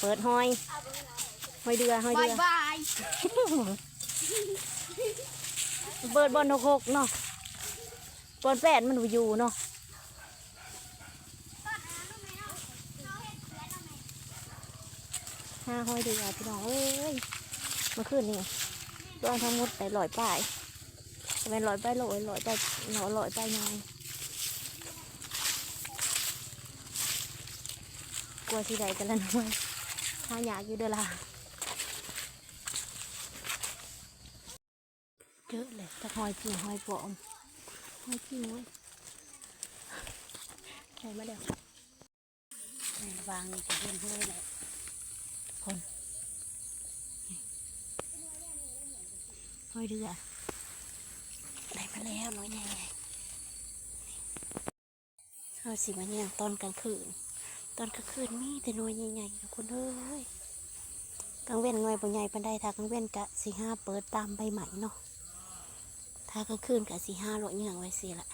เปิดหอยหอยเดือหอยบาเดืยอบายเปิดบอลนกหกเนาะบอลแปดมันบ่อยู่เนาะห้าหอยเดือพี่น้องเอ้ยเมื่อคืนนี่ตอนทั้งหมดไปลอยป้ายเป็นลอยป้ายลอยลอยป้ายหนอลอยป้ายนายกลัวที่ใดกันละหน้อย หาอยากอยู่เด้อล่ะเยอะเลยตะหอยจริงหอยปลอมหอยจริงเว้ยใส่มาเดี๋ยววางจะเห็นเพื่อนเลยคนหอยเดือได้มาแล้วน้อยใหญ่ๆเอาสิมาเนี่ยตอนกลางคืน ตอนกลางคืนมีแต่หน่อยใหญ่ๆนะคุณเอ้ยกลางเว้นหน่วยบ่ใหญ่ปานใดถ้ากลางเว้นกะสี่ห้าเปิดตามใบใหม่เนาะถ้ากลางคืนกะสี่ห้าโหลเหยื่องไว้สิละ